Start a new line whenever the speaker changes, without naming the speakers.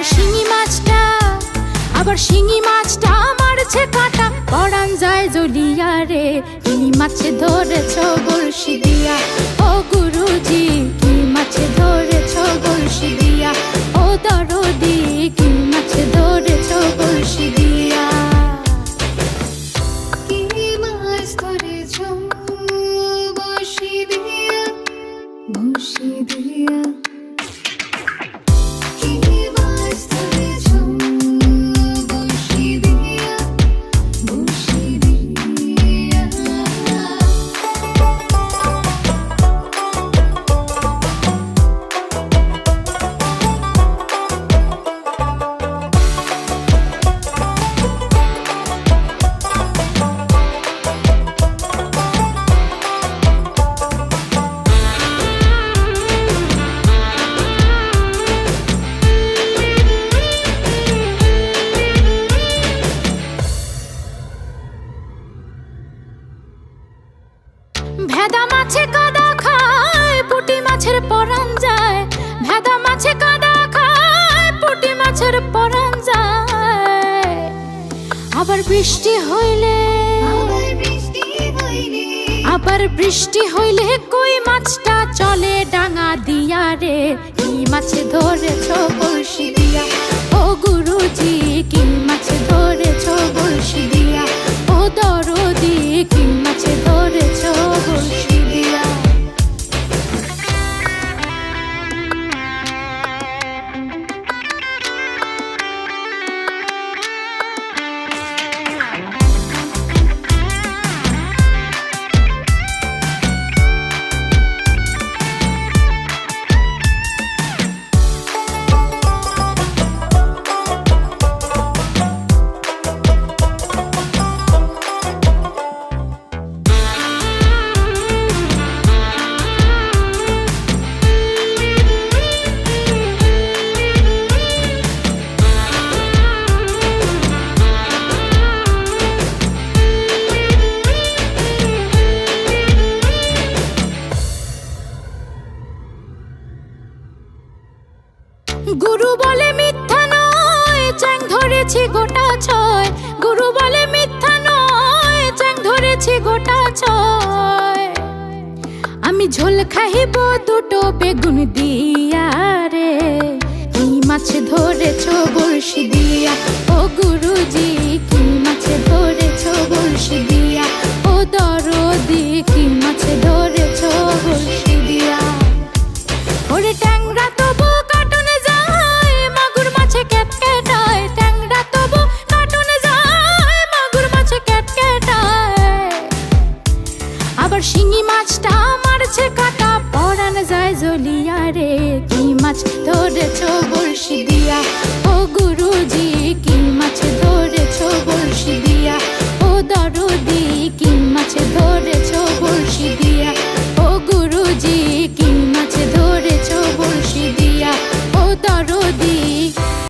আবার শিঙি মাছটা, আবার শিঙি মাছটা মারছে কাটা। পড়ান যায় জলিয়া রে কি মাছে ধরেছ বড়শি দিয়া। ও গুরুজি, কি মাছে ধরেছ বড়শি দিয়া? বৃষ্টি হইলে।
আবার বৃষ্টি হইলে।
আবার বৃষ্টি হইলে কই মাছটা চলে ডাঙা দিয়া রে? কি মাছ ধরেছ গুরু বলে মিথ্যা নয়, চ্যাং ধরেছি গোটা ছয়। গুরু বলে মিথ্যা নয়, চ্যাং ধরেছি গোটা ছয়। আমি ঝোল খাইব দুটো বেগুন দিয়া রে। সাগর শিঙি মাছটা মারছে কাটা। পরান যায় জলিয়া রে, কি মাছ ধরেছ বড়শি দিয়া? ও গুরুজি, কি মাছ ধরেছ বড়শি দিয়া? ও দরুদি, কি মাছ ধরেছ বড়শি দিয়া? ও গুরুজি, কি মাছ ধরেছ বড়শি দিয়া? ও দরুদি